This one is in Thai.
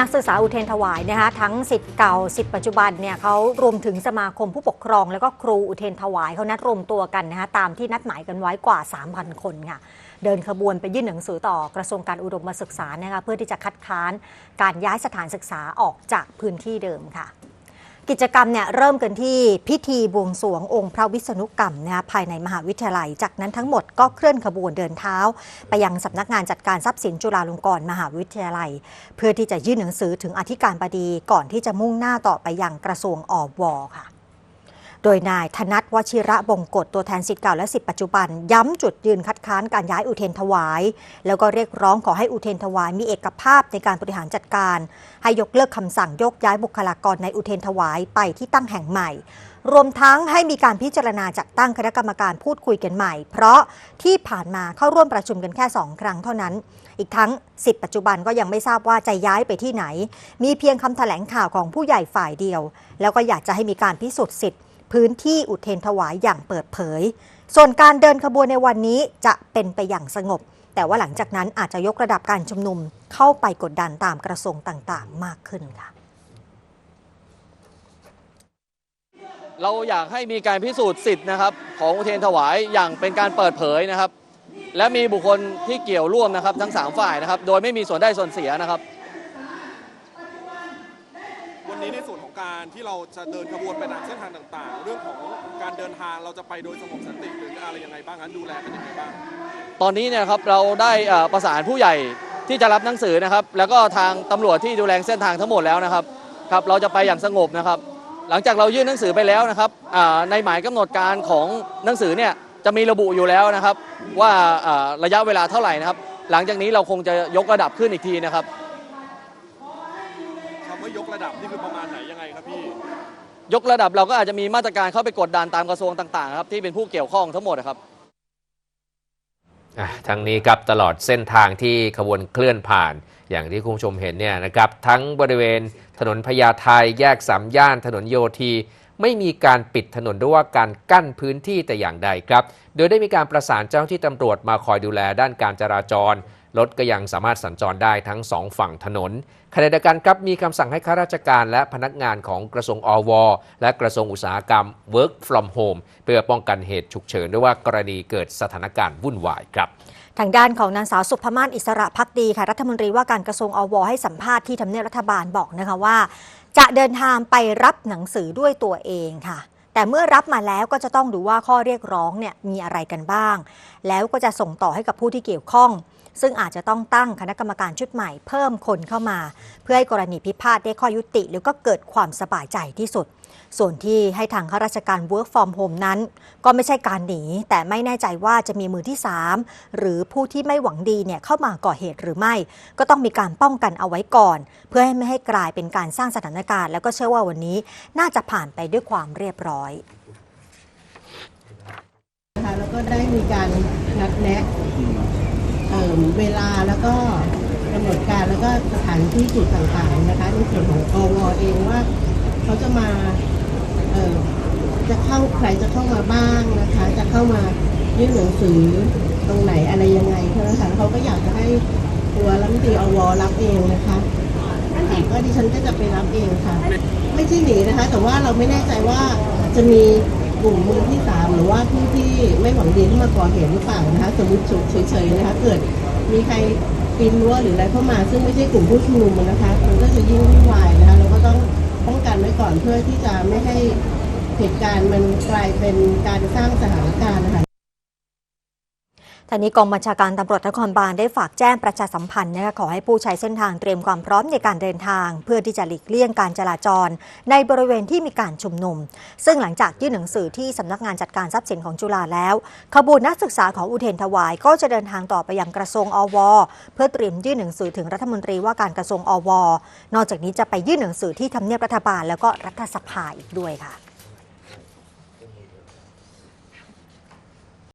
นักศึกษาอุเทรนถวายนะคะทั้งสิทธิ์เก่าสิทธิ์ปัจจุบันเนี่ยเขารวมถึงสมาคมผู้ปกครอง แล้วก็ครูอุเทรนถวายเขานัดรวมตัวกันนะคะตามที่นัดหมายกันไว้กว่า 3,000 คนค่ะ เดินขบวนไปยื่นหนังสือต่อกระทรวงการอุดมศึกษานะคะเพื่อที่จะคัดค้านการย้ายสถานศึกษาออกจากพื้นที่เดิมค่ะ กิจกรรมเนี่ยเริ่มกันที่พิธีบวงสรวงองค์พระวิษณุกรรมนะภายในมหาวิทยาลัย จากนั้นทั้งหมดก็เคลื่อนขบวนเดินเท้า ไปยังสำนักงานจัดการทรัพย์สินจุฬาลงกรณ์มหาวิทยาลัย เพื่อที่จะยื่นหนังสือถึงอธิการบดีก่อนที่จะมุ่งหน้าต่อไปยังกระทรวงอวค่ะ โดยนายธนัทวชิระบงกฎตัวแทนสิทธิ์เก่าและสิทธิ์ปัจจุบัน ย้ำจุดยืนคัดค้านการย้ายอุเทนถวาย แล้วก็เรียกร้องขอให้อุเทนถวายมีเอกภาพในการบริหารจัดการ ให้ยกเลิกคำสั่งยกย้ายบุคลากรในอุเทนถวายไปที่ตั้งแห่งใหม่ รวมทั้งให้มีการพิจารณาจัดตั้งคณะกรรมการพูดคุยกันใหม่ เพราะที่ผ่านมาเข้าร่วมประชุมกันแค่2ครั้งเท่านั้น อีกทั้งสิทธิ์ปัจจุบันก็ยังไม่ทราบว่าจะย้ายไปที่ไหน มีเพียงคำแถลงข่าวของผู้ใหญ่ฝ่ายเดียว แล้วก็อยากจะให้มีการพิสูจน์สิทธิ์ พื้นที่อุเทนถวายอย่างเปิดเผย ส่วนการเดินขบวนในวันนี้จะเป็นไปอย่างสงบ แต่ว่าหลังจากนั้นอาจจะยกระดับการชุมนุมเข้าไปกดดันตามกระทรวงต่างๆ มากขึ้นค่ะ เราอยากให้มีการพิสูจน์สิทธิ์นะครับ ของอุเทนถวายอย่างเป็นการเปิดเผยนะครับ และมีบุคคลที่เกี่ยวร่วมนะครับ ทั้งสามฝ่ายนะครับ โดยไม่มีส่วนได้ส่วนเสียนะครับ นนี้ในส่วนของการที่เราจะเดินขบวนไปตามเส้นทางต่าง ๆ เรื่องของการเดินทางเราจะไปโดยสงบสันติหรืออะไรยังไงบ้างนั้นดูแลกันยังไงบ้าง ตอนนี้เนี่ยครับเราได้เอ่อประสานผู้ใหญ่ที่จะรับหนังสือนะครับ แล้วก็ทางตำรวจที่ดูแลเส้นทางทั้งหมดแล้วนะครับครับเราจะไปอย่างสงบนะครับ หลังจากเรายื่นหนังสือไปแล้วนะครับอ่าในหมายกำหนดการของหนังสือเนี่ยจะมีระบุอยู่แล้วนะครับ ว่าอ่าระยะเวลาเท่าไหร่นะครับ หลังจากนี้เราคงจะยกระดับขึ้นอีกทีนะครับ ยกระดับนี่คือประมาณไหนยังไงครับพี่ ยกระดับเราก็อาจจะมีมาตรการเข้าไปกดดันตามกระทรวงต่างๆครับที่เป็นผู้เกี่ยวข้องทั้งหมดนะครับอะทั้งนี้ครับตลอดเส้นทางที่ขบวนเคลื่อนผ่านอย่างที่คุณผู้ชมเห็นเนี่ยนะครับทั้งบริเวณถนนพญาไทแยกสามย่านถนนโยธีไม่มีการปิดถนนหรือว่าการกั้นพื้นที่แต่อย่างใดครับ โดยได้มีการประสานเจ้าหน้าที่ตำรวจมาคอยดูแลด้านการจราจร รถก็ยังสามารถสัญจรได้ทั้งสองฝั่งถนนขณะเดียวกันครับมีคำสั่งให้ข้าราชการและพนักงานของกระทรวงอว และกระทรวงอุตสาหกรรม work from home เพื่อป้องกันเหตุฉุกเฉินด้วยว่ากรณีเกิดสถานการณ์วุ่นวายครับทางด้านของนางสาวสุภมาศอิสระพักดีค่ะรัฐมนตรีว่าการกระทรวงอว ให้สัมภาษณ์ที่ทำเนียบรัฐบาลบอกนะคะว่า จะเดินทางไปรับหนังสือด้วยตัวเองค่ะ แต่เมื่อรับมาแล้วก็จะต้องดูว่าข้อเรียกร้องเนี่ยมีอะไรกันบ้าง แล้วก็จะส่งต่อให้กับผู้ที่เกี่ยวข้อง ซึ่งอาจจะต้องตั้งคณะกรรมการชุดใหม่เพิ่มคนเข้ามา เพื่อให้กรณีพิพาทได้ข้อยุติ หรือก็เกิดความสบายใจที่สุด ส่วนที่ให้ทางข้าราชการ work from home นั้น ก็ไม่ใช่การหนี แต่ไม่แน่ใจว่าจะมีมือที่ 3 หรือผู้ที่ไม่หวังดีเนี่ยเข้ามาก่อเหตุหรือไม่ ก็ต้องมีการป้องกันเอาไว้ก่อน เพื่อให้ไม่ให้กลายเป็นการสร้างสถานการณ์ แล้วก็เชื่อว่าวันนี้น่าจะผ่านไปด้วยความเรียบร้อยนะคะแล้วก็ได้มีการนัดแนะ เวลาแล้วก็กำหนดการแล้วก็สถานที่จุดต่างๆนะคะในส่วนของอวเองว่าเขาจะมาเออจะเข้าใครจะเข้ามาบ้างนะคะ จะเข้ามายื่นหนังสือตรงไหนอะไรยังไงเท่านั้นค่ะเขาก็อยากจะให้ตัวรัฐมนตรีอวรับเองนะคะค่ะก็ดิฉันก็จะไปรับเองค่ะ ไม่ใช่หนีนะคะ แต่ว่าเราไม่แน่ใจว่าจะมี กลุ่มมือที่สามหรือว่าผู้ที่ไม่หวังดีที่มาก่อเหตุหรือเปล่านะคะสมมติเฉยๆนะคะเกิดมีใครปีนรั้วหรืออะไรเข้ามา ซึ่งไม่ใช่กลุ่มผู้ชุมนุมนะคะมันก็จะยิ่งวุ่นวายนะคะเราก็ต้องป้องกันไว้ก่อนเพื่อที่จะไม่ให้เหตุการณ์มันกลายเป็นการสร้างสถานการณ์นะคะ ทางนี้กองบัญชาการตำรวจนครบาลได้ฝากแจ้งประชาสัมพันธ์นะคะขอให้ผู้ใช้เส้นทางเตรียมความพร้อมในการเดินทาง เพื่อที่จะหลีกเลี่ยงการจราจร ในบริเวณที่มีการชุมนุม ซึ่งหลังจากยื่นหนังสือที่สำนักงานจัดการทรัพย์สินของจุฬาแล้ว ขบวนนักศึกษาของอุเทนถวาย ก็จะเดินทางต่อไปยังกระทรวงอว เพื่อเตรียมยื่นหนังสือถึงรัฐมนตรีว่าการกระทรวงอว นอกจากนี้จะไปยื่นหนังสือที่ทำเนียบรัฐบาลแล้วก็รัฐสภาอีกด้วยค่ะ